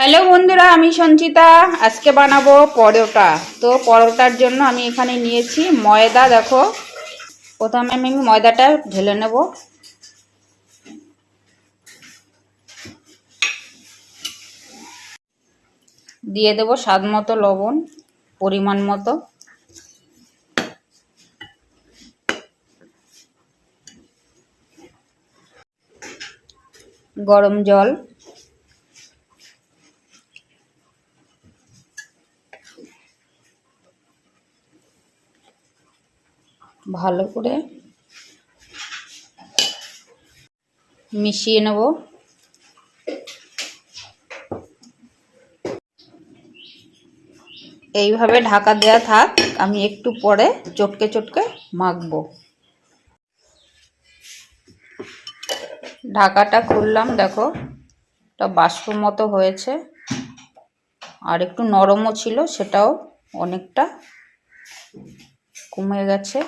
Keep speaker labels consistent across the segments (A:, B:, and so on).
A: Hello বন্ধুরা, আমি সঞ্চিতা। আজকে বানাবো পরোটা। তো পরোটার জন্য আমি এখানে নিয়েছি ময়দা, দেখো। প্রথমে আমি ময়দাটা ঢেলে নেব। দিয়ে দেব স্বাদ মতো লবণ, পরিমাণ মতো। গরম জল। ভালো করে মিশিয়ে নেব। এইভাবে ঢাকা দেওয়া থাক, আমি একটু পরে চটকে চটকে মাখবো। ঢাকাটা খুললাম, দেখো এটা বাষ্প মতো হয়েছে। আর একটু নরমও ছিল, সেটাও অনেকটা কমে গেছে।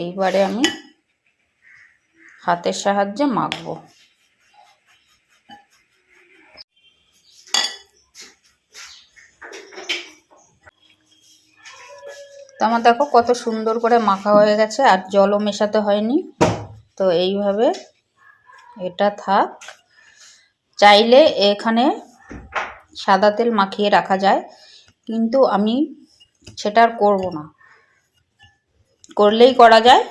A: এইবারে আমি হাতের সাহায্যে মাখবো। তো আমার দেখো কত সুন্দর করে মাখা হয়ে গেছে, আর জলও মেশাতে হয়নি। তো এইভাবে এটা থাক। চাইলে এখানে সাদা তেল মাখিয়ে রাখা যায়, কিন্তু আমি সেটা আর করব না। করলেই করা যায়,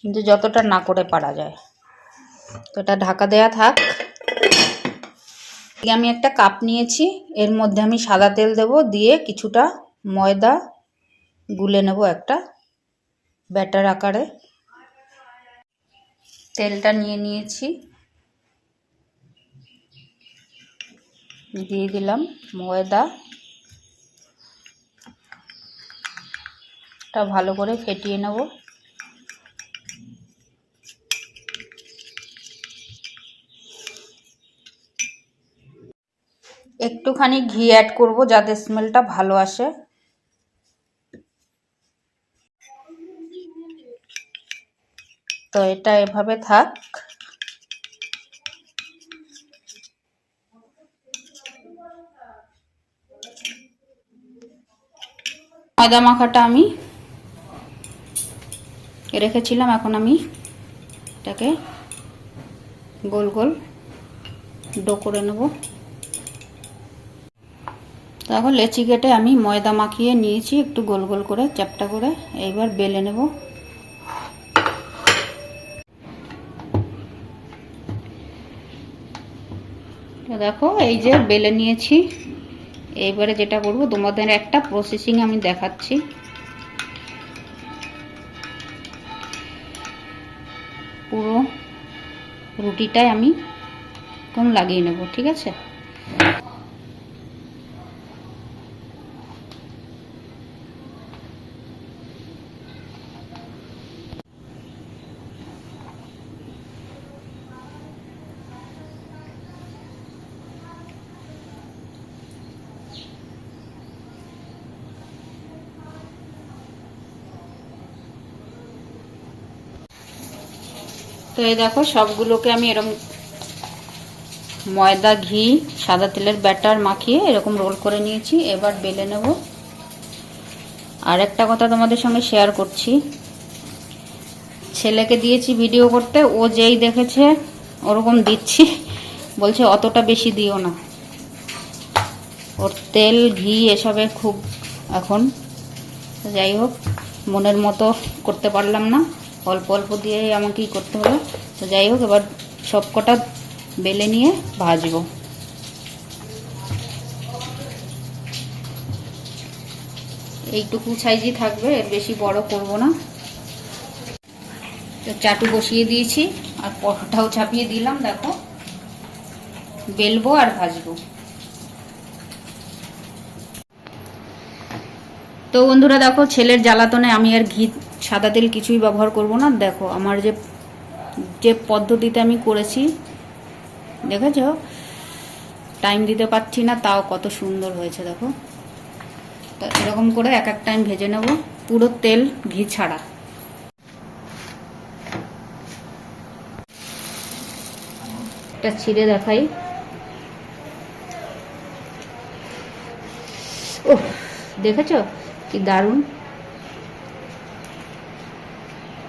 A: কিন্তু যতটা না করে পারা যায়। তো এটা ঢাকা দেয়া থাক। আমি একটা কাপ নিয়েছি, এর মধ্যে আমি সাদা তেল দেব, দিয়ে কিছুটা ময়দা গুলে নেব একটা ব্যাটার আকারে। তেলটা নিয়ে নিয়েছি। দিয়ে দিলাম ময়দা। টা ভালো করে ফেটিয়ে নেব। একটুখানি ঘি অ্যাড করব যাতে স্মেলটা ভালো আসে। তো এটা এভাবে থাক। ময়দা মাখাটা আমি রেখেছিলাম, এখন আমি এটাকে গোল গোল ডো করে নেব। তো এখন লেচি কেটে আমি ময়দা মাখিয়ে নিয়েছি, একটু গোল গোল করে, চ্যাপটা করে, এইবার বেলে নেব। দেখো, এই যে বেলে নিয়েছি। এইবারে যেটা করব, তোমাদের একটা প্রসেসিং আমি দেখাচ্ছি। পুরো রুটিটাই আমি কোন লাগিয়ে নেব ঠিক আছে? তো এই দেখো, সবগুলোকে আমি এরকম ময়দা, ঘি, সাদা তেলের ব্যাটার মাখিয়ে এরকম রোল করে নিয়েছি। এবার বেলে নেব। আর একটা কথা তোমাদের সঙ্গে শেয়ার করছি। ছেলেকে দিয়েছি ভিডিও করতে, ও যেই দেখেছে, ওরকম দিচ্ছি। বলছে, অতটা বেশি দিও না। ওর তেল, ঘি এসবে খুব এখন। যাই হোক, মনের মতো করতে পারলাম না। অল্প অল্প দিয়ে আমাকেই করতে হলো। তো যাই হোক, এবার সব কটা বেলে নিয়ে ভাজবো। এইটুকু সাইজই থাকবে, এর বেশি বড় করব না। তো চাটু বসিয়ে দিয়েছি, আর পরোটাও চাপিয়ে দিলাম, দেখো। বেলবো আর ভাজবো। তো বন্ধুরা, দেখো, ছেলের জ্বালাতনে আমি আর ঘি সাদা তেল কিছুই ব্যবহার করব না। দেখো, আমার যে যে পদ্ধতিতে আমি করেছি, দেখেছ? টাইম দিতে পারছি না, তাও কত সুন্দর হয়েছে, দেখো। তো এরকম করে এক এক টাইম ভেজে নেব, পুরো তেল ঘি ছাড়া। এটা ছিঁড়ে দেখাই। ও দেখেছ? কি দারুণ।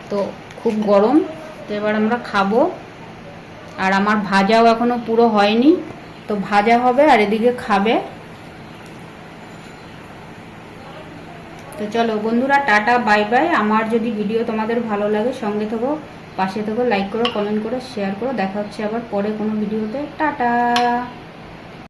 A: তো খুব গরম। তো এবার আমরা খাব। আর আমার ভাজাও এখনও পুরো হয়নি। তো ভাজা হবে আর এদিকে খাবে। তো চলো বন্ধুরা, টাটা, বাই বাই। আমার যদি ভিডিও তোমাদের ভালো লাগে, সঙ্গে থেকো, পাশে থেকো, লাইক করো, কমেন্ট করো, শেয়ার করো। দেখা হচ্ছে আবার পরে কোনো ভিডিওতে। টাটা!